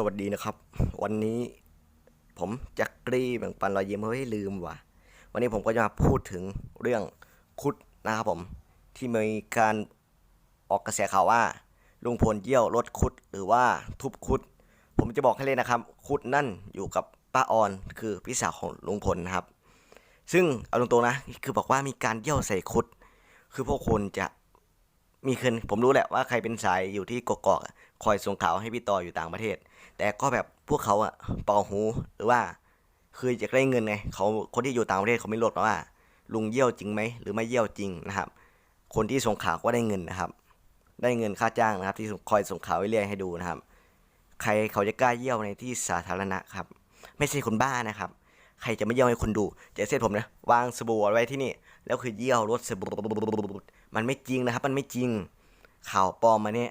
สวัสดีนะครับ วันนี้ผมแจ็คกรีแบ่งปันรอยยิ้มเฮ้ยลืมว่ะ วันนี้ผมก็จะมาพูดถึงเรื่องคุดนะครับผม ที่มีการออกกระแสข่าวว่าลุงพลเยี่ยวรถคุดหรือว่าทุบคุด ผมจะบอกให้เลยนะครับ คุดนั่นอยู่กับป้าออนคือพี่สาวของลุงพลนะครับ ซึ่งเอาตรงๆนะ คือบอกว่ามีการเยี่ยวใส่คุด คือพวกคุณจะ มีคืนผมรู้แหละว่าใครเป็นสายอยู่ที่กกอกคอยส่งข่าวให้พี่ต่ออยู่ต่างประเทศ แต่ก็แบบพวกเขาอะเป่าหูหรือว่าคืออยากได้เงินไงเขาคนที่อยู่ต่างประเทศเขาไม่รู้หรอกว่า ลุงเยี่ยวจริงไหมหรือไม่เยี่ยวจริงนะครับ คนที่ส่งข่าวก็ได้เงินนะครับ ได้เงินค่าจ้างนะครับ ที่คอยส่งข่าวไว้เรื่อยให้ดูนะครับ ใครเขาจะกล้าเยี่ยวในที่สาธารณะครับ ไม่ใช่คนบ้านะครับ ใครจะไม่เยี่ยวให้คนดูเจ๊เส้นผมนะวางสบู่ไว้ที่นี่ แล้วคือเยี่ยวรถสบู่ มันไม่จริงนะครับ มันไม่จริง ข่าวปลอมมาเนี่ย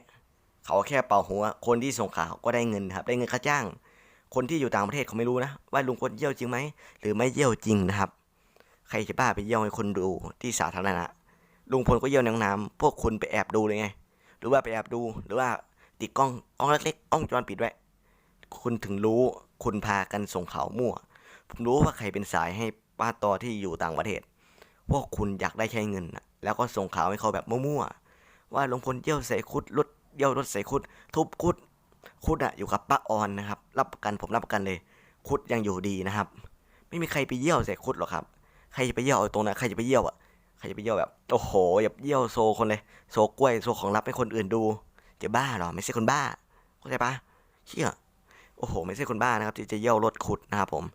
เขาแค่เป่าหัว คนที่ส่งข่าวก็ได้เงินครับ ได้เงินค่าจ้าง คนที่อยู่ต่างประเทศเขาไม่รู้นะ ว่าลุงพลเยี่ยวจริงไหม หรือไม่เยี่ยวจริงนะครับ ใครจะบ้าไปเยี่ยวให้คนดูที่สาธารณะ ลุงพลก็เยี่ยวในห้องน้ำพวกคุณไปแอบดูเลยไง หรือว่าไปแอบดู หรือว่าติดกล้อง กล้องเล็กๆ กล้องวงจรปิดไว้คุณถึงรู้คุณพากันส่งข่าวมั่ว ผมรู้ว่าใครเป็นสายให้ป้าตอที่อยู่ต่างประเทศ พวกคุณอยากได้แค่เงินนะ แล้วก็ส่งข่าวให้เขาแบบมั่วๆว่าลุงพลเยี่ยวใส่คุดรถเยี่ยวรถใส่คุด ทุบคุดคุดอะอยู่กับป้าออนนะครับ รับประกันผมรับประกันเลย คุดยังอยู่ดีนะครับ ไม่มีใครไปเยี่ยวใส่คุดหรอกครับ ใครจะไปเยี่ยวตรงนั้นใครจะไปเยี่ยวอะใครจะไปเยี่ยวแบบโอ้โหอย่าเยี่ยวโซคนเลยโซกล้วยโซของลับให้คนอื่นดูจะบ้าหรอไม่ใช่คนบ้าเข้าใจปะเชี่ยโอ้โห ไม่ใช่คนบ้านะครับที่จะเยี่ยวรถขุดนะครับผม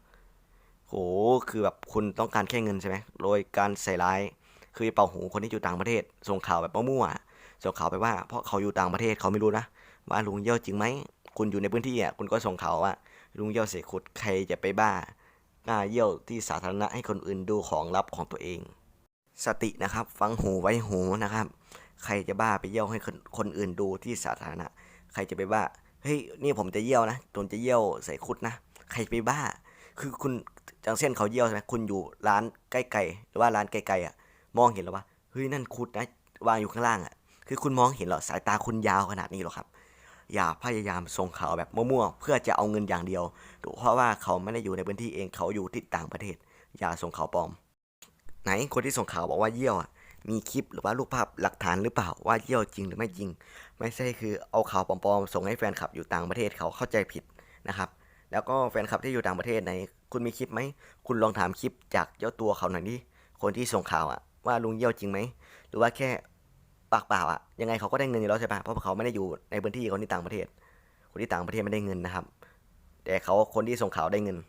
โหคือแบบคุณต้องการแค่เงินใช่ไหมโดยการใส่ร้าย คือเป่าหูคนที่อยู่ต่างประเทศ ส่งข่าวแบบมั่วๆส่งข่าวไปว่า เพราะเขาอยู่ต่างประเทศเขาไม่รู้นะว่าลุงเยี่ยวจริงไหมคุณอยู่ในพื้นที่อะคุณก็ส่งข่าวว่าลุงเยี่ยวเสกขุดใครจะไปบ้ากล้าเยี่ยวที่สาธารณะให้คนอื่นดูของลับของตัวเอง สตินะครับ ฟังหูไว้หูนะครับ ใครจะบ้าไปเยี่ยวให้คนคนอื่นดูที่สาธารณะ ใครจะไปบ้าเฮ้ยนี่ผมจะเยี่ยวนะผมจะเยี่ยวใส่คุดนะใครไปบ้า คือคุณจังเส้นเขาเยี่ยวใช่ไหมคุณอยู่ร้านใกล้ๆหรือว่าร้านไกลๆอะ มองเห็นแล้วว่าเฮ้ยนั่นคุดนะวางอยู่ข้างล่างอะ คือคุณมองเห็นเหรอสายตาคุณยาวขนาดนี้หรอครับ อย่าพยายามส่งข่าวแบบมั่วๆเพื่อจะเอาเงินอย่างเดียวเพราะว่าเขาไม่ได้อยู่ในพื้นที่เองเขาอยู่ที่ต่างประเทศ อย่าส่งข่าวปลอม ไหนคนที่ส่งข่าวบอกว่าเยี่ยวอะมีคลิปหรือว่ารูปภาพหลักฐานหรือเปล่าว่าเยี่ยวจริงหรือไม่จริง ไม่ใช่คือเอาข่าวปลอมๆส่งให้แฟนคลับอยู่ต่างประเทศเขาเข้าใจผิดนะครับ แล้วก็แฟนคลับที่อยู่ต่างประเทศไหน คุณมีคลิปไหม คุณลองถามคลิปจากเจ้าตัวเขาหน่อยดิคนที่ส่งข่าวอะ ว่าลุงเยี่ยวจริงไหมหรือว่าแค่ปากเปล่าอะยังไงเขาก็ได้เงินอยู่แล้วใช่ปะเพราะเขาไม่ได้อยู่ในพื้นที่คนที่ต่างประเทศ คนที่ต่างประเทศไม่ได้เงินนะครับ แต่เขาคนที่ส่งข่าวได้เงิน